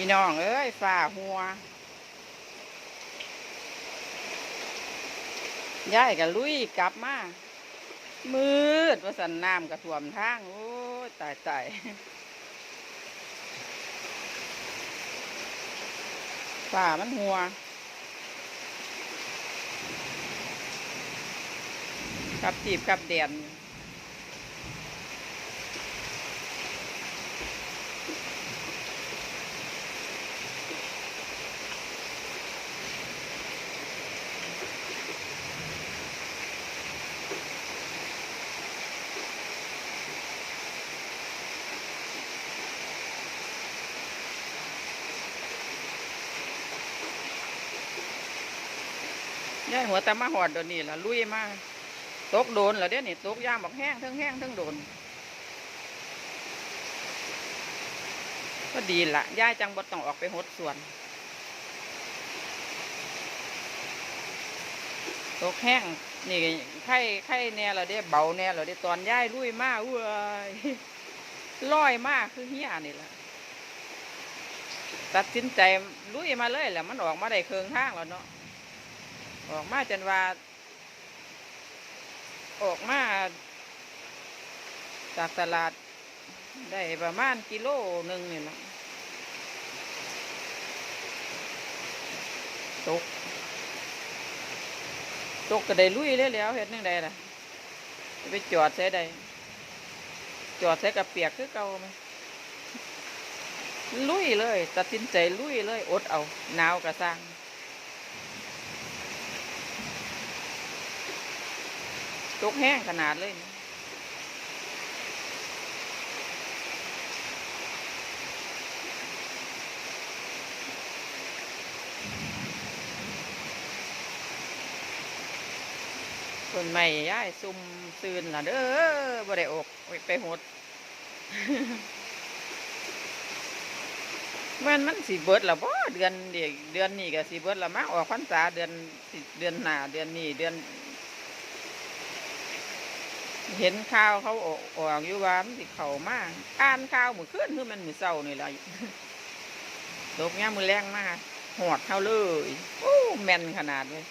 พี่น้องเอ้ยฝ่าหัวย้ายกับลุยกลับมา มืดว่าสันน้ำกระท่วมทาง โอ้ยตายตายฝ่ามันหัวกับจีบกับเดียน ย่ายหัวตะมาหอดเดี๋ยวนี้ล่ะลุยมาตกโดนแล้วเดี๋ยวนี้ตกย่างบอกแห้งทั้งแห้งทั้งโดน ก็ดีละย่ายจังบ่ต้องออกไปหดส่วนตกแห้งนี่ไข่ไข่แน่เราได้เบาแน่เราได้ตอนย่ายลุยมากเว้ยลอยมากคือเฮียนี่แหละตัดสินใจลุยมาเลยแหละมันออกมาได้เคืองทางแล้วเนาะ ออกมาจนว่า ออกมาจากตลาดได้ประมาณกิโลหนึ่งนี่นะตก ตกก็ได้ลุยเลยแล้วเห็ดนึงใดล่ะจะไปจอดใส่ใดจอดใส่กับเปียกคือเก่าไหมลุยเลย ตัดสินใจลุยเลย อดเอาหนาวกระซัง ตกแห้งขนาดเลยนะคนใหม่ย้ายซุ่มซืนล่ะเด้อบ่ได้อกไปหดเมันมันสิเบิดละบ่เดือนเดียเดือนนี้ก็สิเบิดละมั้งออกพรรษาเดือนเดือนหน้าเดือนนี้เดือน เห็นข่าวเขาออกออกอยู่ว่ามันสิเข่ามาอ่านข่าวมือขึ้นคือมันมือเศร้านี่แหละตกเงี้ยมือแรงมากหอดเท่าเลยโอ้แมนขนาดเลย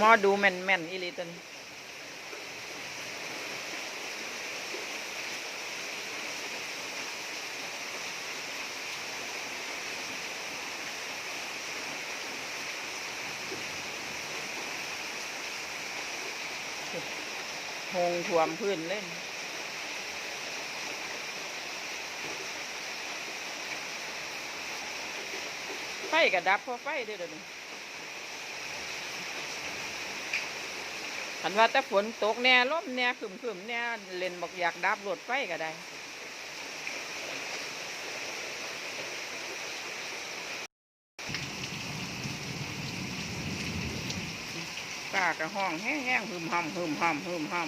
มอดูแมนแมนอีลิตัน หงถ่วมพื้นเล่นไฟกระดับเพราะไฟเด้อเดี๋ยวนี้คันว่าแต่ฝนตกแน่ลมแน่ขึ้มขึ้มแน่เล่นบอกอยากดับรถไฟก็ได้ ป้ากระห้องแห้งๆหึมหำหึมหำหึมหำ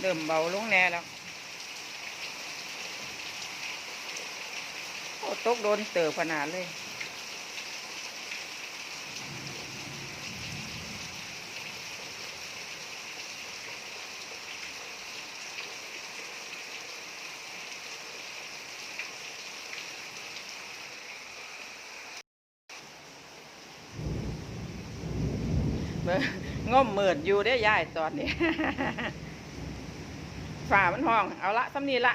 เริ่มเบาลงแน่แล้วโอ้ตกโดนเติบขนาดเลย งง่มมืดอยู่ได้อยายตอนนี้ฝ่ามันห้อง เอาละสำนีละ